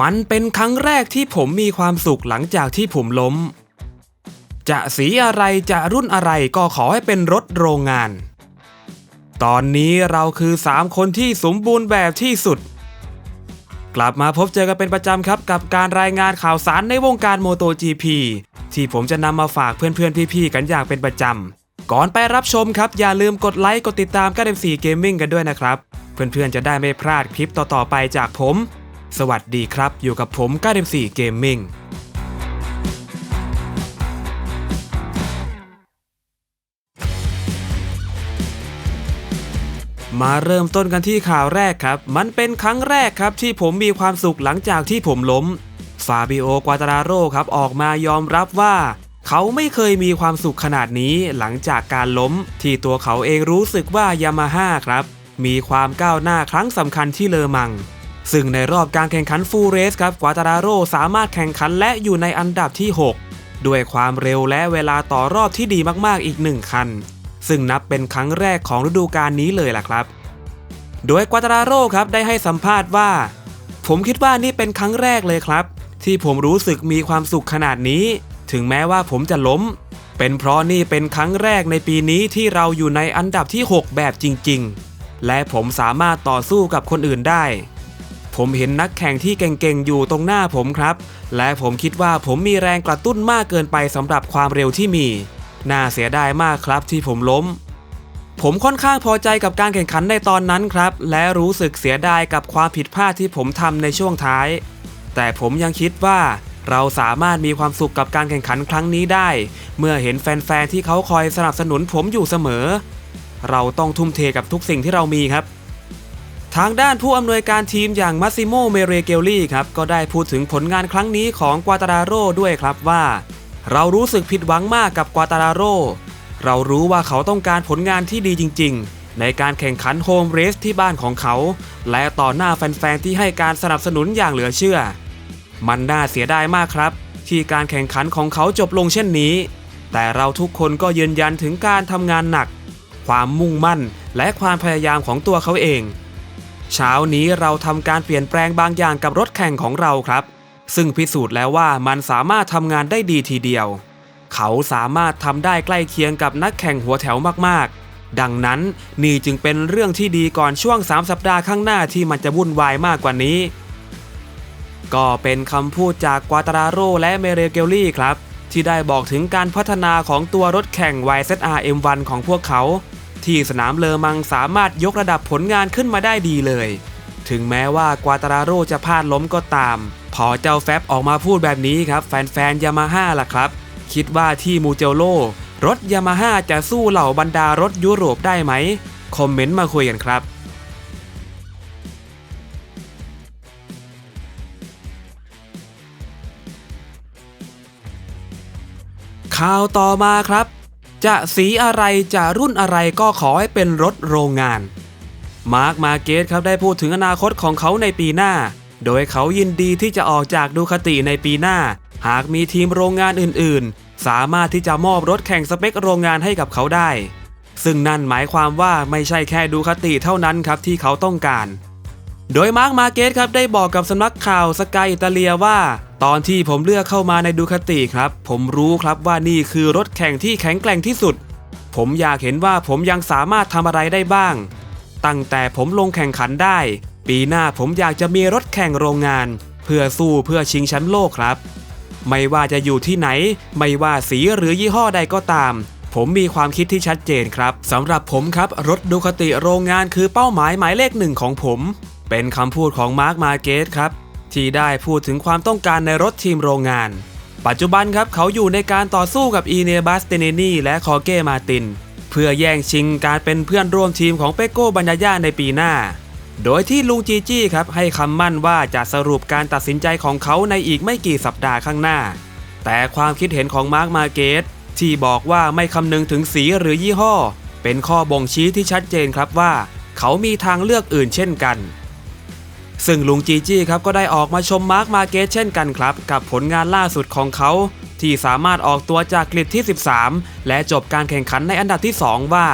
มันเป็นครั้งแรกที่ผมมีความสุขหลังจากที่ผมล้ม จะสีอะไรจะรุ่นอะไรก็ขอให้เป็นรถโรงงาน ตอนนี้เราคือ3คนที่สมบูรณ์แบบที่สุด กลับมาพบเจอกันเป็นประจำครับกับการรายงานข่าวสารในวงการโมโต GP ที่ผมจะนำมาฝากเพื่อนๆ พี่ๆ กันอย่างเป็นประจำ ก่อนไปรับชมครับ อย่าลืมกดไลค์ กดติดตามก้าเดม4 Gaming กันด้วยนะครับ เพื่อนๆ จะได้ไม่พลาดคลิปต่อๆ ไปจากผม สวัสดีครับ อยู่กับผมก้าเดม4 Gaming มาเริ่มต้นกันที่ข่าวแรกครับ มันเป็นครั้งแรกครับที่ผมมีความสุขหลังจากที่ผมล้ม ฟาบิโอกวาตาราโร่ครับออกมายอมรับว่า เขาไม่เคยมีความสุขขนาดนี้หลังจากการล้ม ที่ตัวเขาเองรู้สึกว่ายามาฮ่าครับ มีความก้าวหน้าครั้งสำคัญที่เลอมัง ซึ่งในรอบการแข่งขันฟูลเรสครับกวาตาราโร่สามารถแข่งขันและอยู่ในอันดับที่ 6 ด้วยความเร็วและเวลาต่อรอบที่ดีมากๆอีกหนึ่งคัน ซึ่งนับเป็นครั้งแรกของฤดูกาลนี้เลยล่ะครับ โดยกวาตาราโร่ครับได้ให้สัมภาษณ์ว่า ผมคิดว่านี่เป็นครั้งแรกเลยครับ ที่ผมรู้สึกมีความสุขขนาดนี้ ถึงแม้ว่าผมจะล้ม เป็นเพราะนี่เป็นครั้งแรกในปีนี้ที่เราอยู่ในอันดับที่ 6 แบบจริง ๆ และผมสามารถต่อสู้กับคนอื่นได้ ผมเห็นนักแข่งที่เก่งๆอยู่ตรงหน้าผมครับ และผมคิดว่าผมมีแรงกระตุ้นมากเกินไปสำหรับความเร็วที่มี น่าเสียดายมากครับที่ผมล้ม ผมค่อนข้างพอใจกับการแข่งขันในตอนนั้นครับ และรู้สึกเสียดายกับความผิดพลาดที่ผมทำในช่วงท้าย แต่ผมยังคิดว่าเราสามารถมีความสุขกับการแข่งขันครั้งนี้ได้ เมื่อเห็นแฟนๆที่เขาคอยสนับสนุนผมอยู่เสมอ เราต้องทุ่มเทกับทุกสิ่งที่เรามีครับ ทางด้านผู้อำนวยการทีมอย่างมัสซิโม เมเรเกลลี่ครับก็ได้พูดถึงผลงานครั้งนี้ของกวาตาราโร่ด้วยครับว่า เรารู้สึกผิดหวังมากกับกวาตาราโร่เรารู้ว่าเขาต้องการผลงานที่ดีจริง ๆ ในการแข่งขันโฮมเรสที่บ้านของเขา และต่อหน้าแฟนๆที่ให้การสนับสนุนอย่างเหลือเชื่อ มันน่าเสียดายมากครับ ที่การแข่งขันของเขาจบลงเช่นนี้ แต่เราทุกคนก็ยืนยันถึงการทำงานหนัก ความมุ่งมั่นและความพยายามของตัวเขาเอง เช้านี้เราทำการเปลี่ยนแปลงบางอย่างกับรถแข่งของเราครับ ซึ่งพิสูจน์แล้วว่ามันสามารถทำงานได้ดีทีเดียว เขาสามารถทำได้ใกล้เคียงกับนักแข่งหัวแถวมากๆ ดังนั้นนี่จึงเป็นเรื่องที่ดีก่อนช่วง 3 สัปดาห์ข้างหน้าที่มันจะวุ่นวายมากกว่านี้ ก็เป็นคำพูดจากกวาตาราโรและเมเรเกลลี่ครับที่ได้บอกถึงการพัฒนาของตัวรถแข่ง YZR M1 ของพวกเขา ที่สนามเลอมังสามารถยกระดับผลงานขึ้นมาได้ดีเลย ถึงแม้ว่ากวาตาราโรจะพลาดล้มก็ตาม พอเจ้าแฟบออกมาพูดแบบนี้ครับ แฟนๆยามาฮ่าล่ะครับ คิดว่าที่มูเจโลรถยามาฮ่าจะสู้เหล่าบรรดารถยุโรปได้ไหม คอมเมนต์มาคุยกันครับข่าวต่อมาครับ จะสีอะไรจะรุ่นอะไรก็ขอให้เป็นรถโรงงาน มาร์คมาเกตครับได้พูดถึงอนาคตของเขาในปีหน้า โดยเขายินดีที่จะออกจากดูคติในปีหน้า หากมีทีมโรงงานอื่นๆ สามารถที่จะมอบรถแข่งสเปคโรงงานให้กับเขาได้ ซึ่งนั่นหมายความว่าไม่ใช่แค่ดูคติเท่านั้นครับที่เขาต้องการ โดยมาร์คมาเกตครับได้บอกกับสำนักข่าวสกายอิตาเลียว่า ตอนที่ผมเลือกเข้ามาในดูคติครับ ผมรู้ครับว่านี่คือรถแข่งที่แข็งแกร่งที่สุด ผมอยากเห็นว่าผมยังสามารถทำอะไรได้บ้าง ตั้งแต่ผมลงแข่งขันได้ ปีหน้าผมอยากจะมีรถแข่งโรงงาน เพื่อสู้เพื่อชิงแชมป์โลกครับ ไม่ว่าจะอยู่ที่ไหน ไม่ว่าสีหรือยี่ห้อใดก็ตาม ผมมีความคิดที่ชัดเจนครับสำหรับผมครับ รถดูคติโรงงานคือเป้าหมายหมายเลขหนึ่งของผม เป็นคำพูดของมาร์คมาเกตครับ ที่ได้พูดถึงความต้องการในรถทีมโรงงาน ปัจจุบันครับเขาอยู่ในการต่อสู้กับอีเนบัสเตเนนีและคอเก้มาติน เพื่อแย่งชิงการเป็นเพื่อนร่วมทีมของเปโก้บัญญาญาในปีหน้า โดยที่ลุงจีจี้ครับให้คำมั่นว่าจะสรุปการตัดสินใจของเขาในอีกไม่กี่สัปดาห์ข้างหน้า แต่ความคิดเห็นของมาร์คมาเกตที่บอกว่าไม่คำนึงถึงสีหรือยี่ห้อ เป็นข้อบ่งชี้ที่ชัดเจนครับว่า เขามีทางเลือกอื่นเช่นกัน ซึ่งลุงจีจี้ครับก็ได้ออกมาชมมาร์คมาเกตเช่นกันครับ กับผลงานล่าสุดของเขา ที่สามารถออกตัวจากกริดที่ 13 และจบการแข่งขันในอันดับที่ 2 ว่า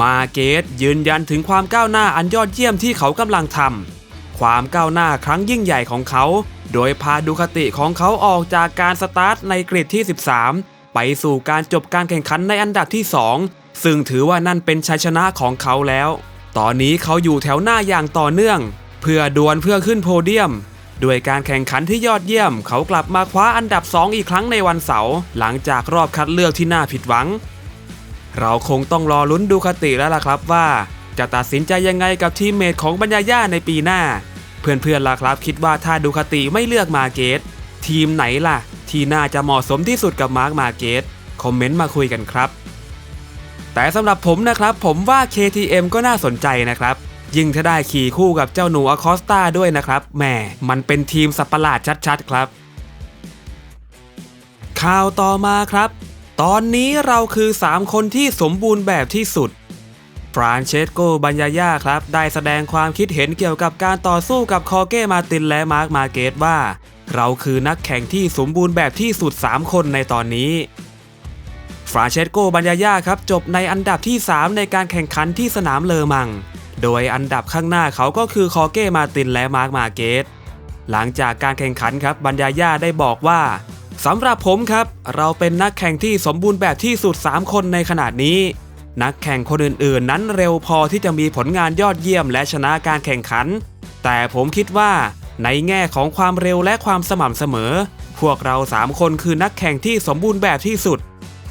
มาเกตยืนยันถึงความก้าวหน้าอันยอดเยี่ยมที่เขากำลังทำความก้าวหน้าครั้งยิ่งใหญ่ของเขา โดยพาดูคติของเขาออกจากการสตาร์ทในกริดที่ 13 ไปสู่การจบการแข่งขันในอันดับที่ 2 ซึ่งถือว่านั่นเป็นชัยชนะของเขาแล้ว ตอนนี้เขาอยู่แถวหน้าอย่างต่อเนื่อง เพื่อดวลเพื่อขึ้นโพเดียมด้วยการแข่งขันที่ยอดเยี่ยม เขากลับมาคว้าอันดับ 2 อีกครั้งในวันเสาร์หลังจากรอบคัดเลือกที่น่าผิดหวัง เราคงต้องรอลุ้นดูคติแล้วล่ะครับว่า จะตัดสินใจยังไงกับทีมเมทของบรรยาย่าในปีหน้า เพื่อนๆล่ะครับคิดว่าถ้าดูคติไม่เลือกมาเกต ทีมไหนล่ะ ที่น่าจะเหมาะสมที่สุดกับมาร์กมาเกตคอมเมนต์มาคุยกันครับ แต่สำหรับผมนะครับผมว่า KTM ก็น่าสนใจนะครับ ยิ่งถ้าได้ขี่คู่กับเจ้าหนูอคอสตาด้วยนะครับแหมมันเป็นทีมสัตว์ประหลาดชัดๆครับ ข่าวต่อมาครับ ตอนนี้เราคือ 3 คนที่สมบูรณ์แบบที่สุดฟรานเชสโก บัญญายาครับ ได้แสดงความคิดเห็นเกี่ยวกับการต่อสู้กับคอเก้มาตินและมาร์คมาเกตว่า เราคือนักแข่งที่สมบูรณ์แบบที่สุด 3 คนในตอนนี้ฟรานเชสโก บัญญายาครับ จบในอันดับที่ 3 ในการแข่งขันที่สนามเลอมัง โดยอันดับข้างหน้าเขาก็คือคอเก้มาตินและมาร์คมาเกตหลังจากการแข่งขันครับบัญญาย่าได้บอกว่าสำหรับผมครับ เราเป็นนักแข่งที่สมบูรณ์แบบที่สุด 3 คนในขนาดนี้ นักแข่งคนอื่นๆ นั้นเร็วพอที่จะมีผลงานยอดเยี่ยมและชนะการแข่งขัน แต่ผมคิดว่าในแง่ของความเร็วและความสม่ำเสมอ พวกเรา 3 คนคือนักแข่งที่สมบูรณ์แบบที่สุด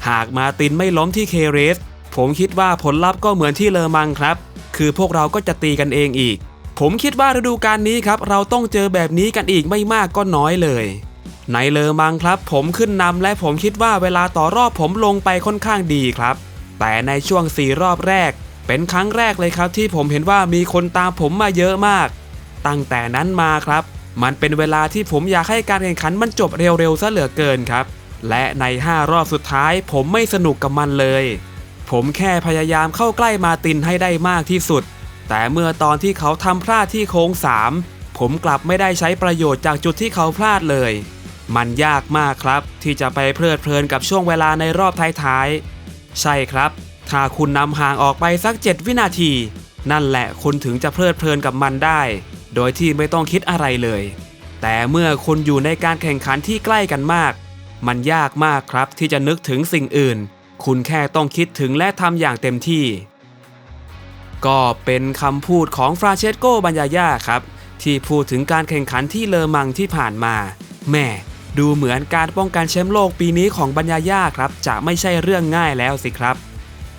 หากมาตินไม่ล้มที่เคเรส ผมคิดว่าผลลัพธ์ก็เหมือนที่เลอมังครับ คือพวกเราก็จะตีกันเองอีก ผมคิดว่าฤดูกาลนี้ครับ เราต้องเจอแบบนี้กันอีกไม่มากก็น้อยเลย ในเลอมังครับ ผมขึ้นนำและผมคิดว่าเวลาต่อรอบผมลงไปค่อนข้างดีครับ แต่ในช่วง 4 รอบแรก เป็นครั้งแรกเลยครับ ที่ผมเห็นว่ามีคนตามผมมาเยอะมาก ตั้งแต่นั้นมาครับ มันเป็นเวลาที่ผมอยากให้การแข่งขันมันจบเร็วๆซะเหลือเกินครับ และใน 5 รอบสุดท้าย ผมไม่สนุกกับมันเลย ผมแค่พยายามเข้าใกล้มาตินให้ได้มากที่สุด แต่เมื่อตอนที่เขาทำพลาดที่โค้ง 3 ผมกลับไม่ได้ใช้ประโยชน์จากจุดที่เขาพลาดเลย มันยากมากครับ ที่จะไปเพลิดเพลินกับช่วงเวลาในรอบท้ายๆ ใช่ครับ ถ้าคุณนำห่างออกไปสัก 7 วินาที นั่นแหละคุณถึงจะเพลิดเพลินกับมันได้ โดยที่ไม่ต้องคิดอะไรเลย แต่เมื่อคุณอยู่ในการแข่งขันที่ใกล้กันมาก มันยากมากครับที่จะนึกถึงสิ่งอื่น คุณแค่ต้องคิดถึงและทำอย่างเต็มที่ ก็เป็นคำพูดของฟราเชสโกบัญญายาครับ ที่พูดถึงการแข่งขันที่เลอมังที่ผ่านมาแม่ดูเหมือนการป้องกันแชมป์โลกปีนี้ของบัญญาย่าครับ จะไม่ใช่เรื่องง่ายแล้วสิครับ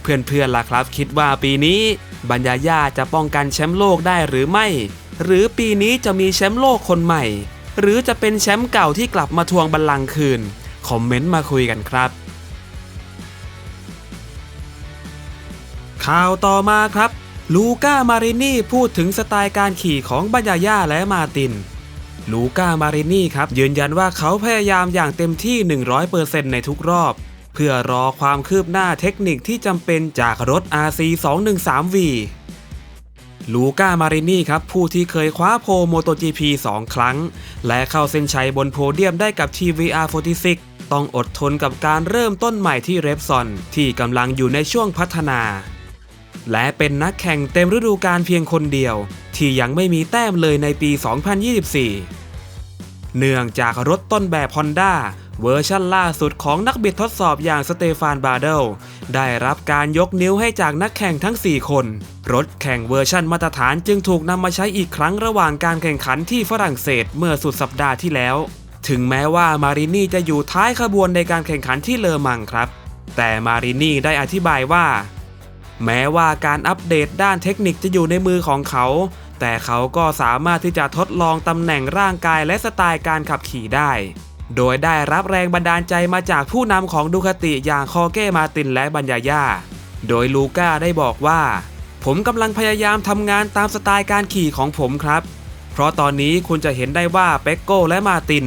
เพื่อนๆล่ะครับ คิดว่าปีนี้บัญญาย่าจะป้องกันแชมป์โลกได้หรือไม่ หรือปีนี้จะมีแชมป์โลกคนใหม่ หรือจะเป็นแชมป์เก่าที่กลับมาทวงบัลลังก์คืน คอมเมนต์มาคุยกันครับ ข่าวต่อมาครับ ลูก้ามารินี่พูดถึงสไตล์การขี่ของบัญญาย่าและมาติน ลูก้ามารินี่ครับ ยืนยันว่าเขาพยายามอย่างเต็มที่ 100%ในทุกรอบ เพื่อรอความคืบหน้าเทคนิคที่จำเป็นจากรถ RC 213V ลูก้ามารินี่ครับ ผู้ที่เคยคว้าโพโมโต GP 2 ครั้ง และเข้าเส้นชัยบนโพเดียมได้กับ TVR46 ต้องอดทนกับการเริ่มต้นใหม่ที่เรปซอน ที่กำลังอยู่ในช่วงพัฒนา และเป็นนักแข่งเต็มฤดูกาลเพียงคนเดียว ที่ยังไม่มีแต้มเลยในปี 2024 เนื่องจากรถต้นแบบ Honda เวอร์ชั่นล่าสุดของนักบิดทดสอบอย่างสเตฟานบาเดลได้รับการยกนิ้วให้จากนักแข่งทั้ง 4 คน รถแข่งเวอร์ชั่นมาตรฐานจึงถูกนำมาใช้อีกครั้งระหว่างการแข่งขันที่ฝรั่งเศสเมื่อสุดสัปดาห์ที่แล้ว ถึงแม้ว่ามารินี่จะอยู่ท้ายขบวนในการแข่งขันที่เลอมังครับ แต่มารินี่ได้อธิบายว่า แม้ว่าการอัปเดตด้านเทคนิคจะอยู่ในมือของเขา แต่เขาก็สามารถที่จะทดลองตำแหน่งร่างกายและสไตล์การขับขี่ได้ โดยได้รับแรงบันดาลใจมาจากผู้นำของดูคาติอย่างคอเก้มาตินและบัญญาย่าโดยลูก้าได้บอกว่า ผมกำลังพยายามทำงานตามสไตล์การขี่ของผมครับ เพราะตอนนี้คุณจะเห็นได้ว่าเปกโก้และมาติน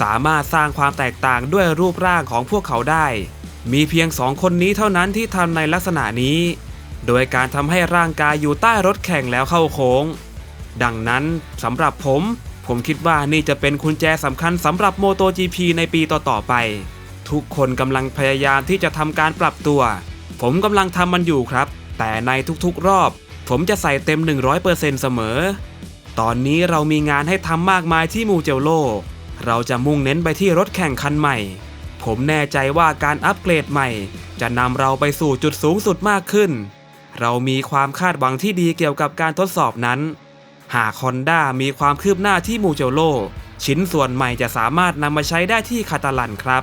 สามารถสร้างความแตกต่างด้วยรูปร่างของพวกเขาได้ มีเพียงสองคนนี้เท่านั้นที่ทำในลักษณะนี้ โดยการทำให้ร่างกายอยู่ใต้รถแข่งแล้วเข้าโค้ง ดังนั้นสำหรับผม ผมคิดว่านี่จะเป็นกุญแจสำคัญสำหรับ MotoGP ในปีต่อๆไป ทุกคนกำลังพยายามที่จะทำการปรับตัว ผมกำลังทำมันอยู่ครับ แต่ในทุกๆรอบ ผมจะใส่เต็ม 100%เสมอ ตอนนี้เรามีงานให้ทำมากมายที่มูเจลโล เราจะมุ่งเน้นไปที่รถแข่งคันใหม่ ผมแน่ใจว่าการอัปเกรดใหม่ จะนำเราไปสู่จุดสูงสุดมากขึ้น เรามีความคาดหวังที่ดีเกี่ยวกับการทดสอบนั้น หากฮอนด้ามีความคืบหน้าที่มูเจโลชิ้นส่วนใหม่จะสามารถนำมาใช้ได้ที่คาตาลันครับ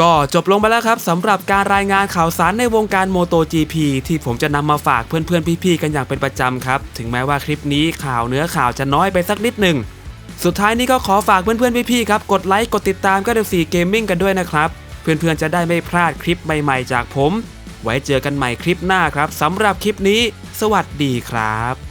ก็จบลงไปแล้วครับสำหรับการรายงานข่าวสารในวงการโมโต GP ที่ผมจะนำมาฝากเพื่อนๆ พี่ๆ กันอย่างเป็นประจำครับ ถึงแม้ว่าคลิปนี้ข่าวเนื้อข่าวจะน้อยไปสักนิดหนึ่งสุดท้ายนี้ก็ขอฝากเพื่อนๆ พี่ๆ ครับ กดไลค์ กดติดตามก็เดสีเกมมิ่งกันด้วยนะครับ เพื่อนๆ จะได้ไม่พลาดคลิปใหม่ๆ จากผม ไว้เจอกันใหม่คลิปหน้าครับสำหรับคลิปนี้ สวัสดีครับ